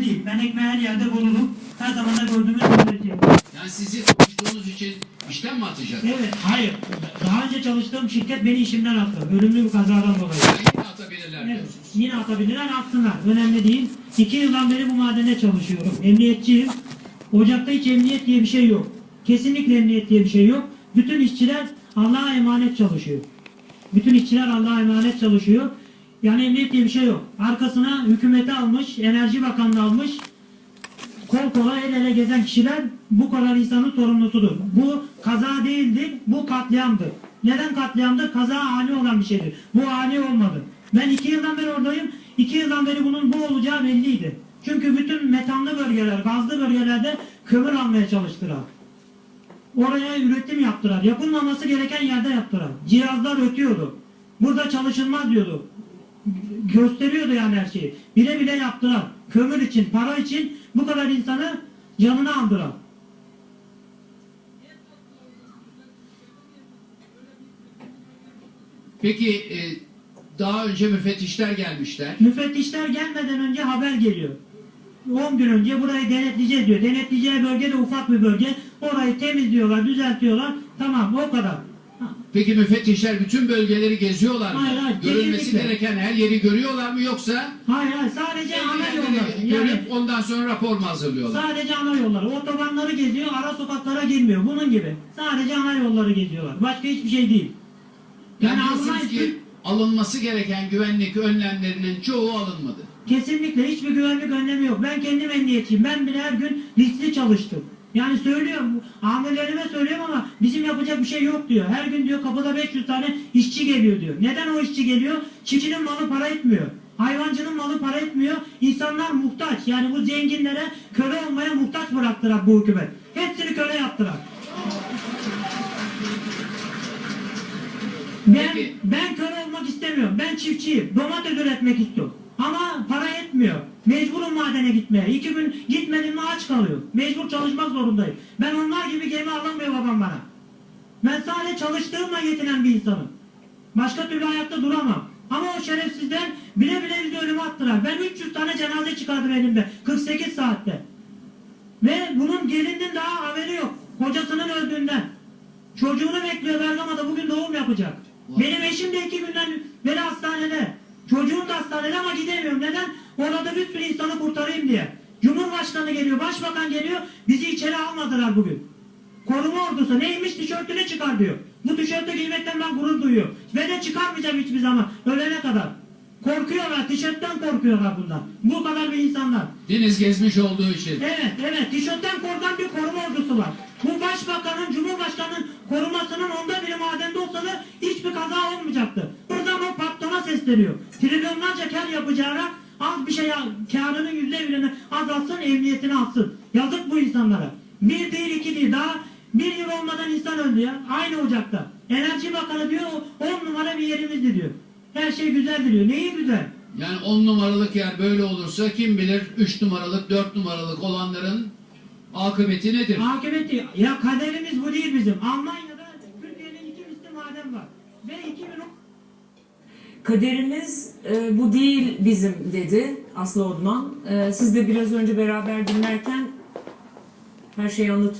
değil. Ben ekmeği her yerde bulurum. Her zaman da gördüğümü söyleyeceğim. Yani sizi konuştuğunuz için işten mi atacak? Evet, hayır. Daha önce çalıştığım şirket beni işimden attı. Ölümlü bir kazadan dolayı. Yani yine atabilirler Evet, diyorsunuz. yine atabilirler, atsınlar. Önemli değil. İki yıldan beri bu madende çalışıyorum. Emniyetçiyim. Ocakta hiç emniyet diye bir şey yok. Kesinlikle emniyet diye bir şey yok. Bütün işçiler Allah'a emanet çalışıyor. Bütün işçiler Allah'a emanet çalışıyor. Yani emniyet diye bir şey yok. Arkasına hükümeti almış, Enerji Bakanlığı almış. Kol kola el ele gezen kişiler bu kadar insanın sorumlusudur. Bu kaza değildi, bu katliamdı. Neden katliamdı? Kaza ani olan bir şeydir. Bu ani olmadı. Ben iki yıldan beri oradayım. İki yıldan beri bunun bu olacağı belliydi. Çünkü bütün metanlı bölgeler, gazlı bölgelerde kömür almaya çalıştılar. Oraya üretim yaptılar. Yapılmaması gereken yerde yaptılar. Cihazlar ötüyordu. Burada çalışılmaz diyordu. Gösteriyordu yani her şeyi. Bile bile yaptılar. Kömür için, para için bu kadar insanı canını aldılar. Peki e, daha önce müfettişler gelmişler. Müfettişler gelmeden önce haber geliyor. 10 gün önce burayı denetleyeceğiz diyor. Denetleyeceği bölge de ufak bir bölge. Orayı temizliyorlar, düzeltiyorlar. Tamam o kadar. Peki müfettişler bütün bölgeleri geziyorlar mı? Hayır, hayır, Görülmesi kesinlikle. gereken her yeri görüyorlar mı yoksa Hayır hayır sadece ana yolları. Yani görüp ondan sonra rapor mu hazırlıyorlar? sadece ana yolları. Otobanları geziyor, ara sokaklara girmiyor. Bunun gibi. Sadece ana yolları geziyorlar. Başka hiçbir şey değil. Yani Yani diyorsunuz Allah ki alınması gereken güvenlik önlemlerinin çoğu alınmadı. kesinlikle hiçbir güvenlik önlemi yok. Ben kendim emniyetçiyim. Ben bile her gün riskli çalıştım. Yani söylüyorum, amirlerime söylüyorum ama bizim yapacak bir şey yok diyor. Her gün diyor kapıda 500 tane işçi geliyor diyor. Neden o işçi geliyor? Çiftçinin malı para etmiyor. Hayvancının malı para etmiyor. İnsanlar muhtaç. Yani bu zenginlere köle olmaya muhtaç bıraktılar bu hükümet. Hepsini köle yaptılar. Ben, ben köle olmak istemiyorum. Ben çiftçiyim. Domates üretmek istiyorum. Ama para yetmiyor. Mecburum madene gitmeye. İki gün gitmedim mi aç kalıyor. Mecbur çalışmak zorundayım. Ben onlar gibi gemi alamıyor babam bana. Ben sadece çalıştığımla yetinen bir insanım. Başka türlü hayatta duramam. Ama o şerefsizler bile bile bizi ölüme attılar. Ben 300 tane cenaze çıkardım elimde. 48 saatte. Ve bunun gelinin daha haberi yok. Kocasının öldüğünden. Çocuğunu bekliyor Bergama'da bugün doğum yapacak. Benim eşim de iki günden beri hastanede. Çocuğum da hastanede ama gidemiyorum. Neden? Orada bir sürü insanı kurtarayım diye. Cumhurbaşkanı geliyor, başbakan geliyor. Bizi içeri almadılar bugün. Koruma ordusu neymiş tişörtünü çıkar diyor. Bu tişörtü giymekten ben gurur duyuyorum. Ve de çıkarmayacağım hiçbir zaman. Ölene kadar. Korkuyorlar, tişörtten korkuyorlar bundan. Bu kadar bir insanlar. Deniz gezmiş olduğu için. Evet, evet. Tişörtten korkan bir koruma ordusu var. Bu başbakanın, cumhurbaşkanının korumasının onda biri madende olsalı hiçbir kaza olmayacaktı. Buradan o patrona sesleniyor. Trilyonlarca kar yapacağına az bir şey al, karının yüzde birini azaltsın, emniyetini alsın. Yazık bu insanlara. Bir değil, iki değil. Daha bir yıl olmadan insan öldü ya. Aynı ocakta. Enerji Bakanı diyor, on numara bir yerimizdi diyor. Her şey güzeldir diyor. Neyi güzel? Yani 10 numaralık yer böyle olursa kim bilir 3 numaralık 4 numaralık olanların akıbeti nedir? Akıbeti, ya kaderimiz bu değil bizim. Almanya'da Kaderimiz e, bu değil bizim dedi Aslı Odman. E, siz de biraz önce beraber dinlerken her şeyi anlatıyor.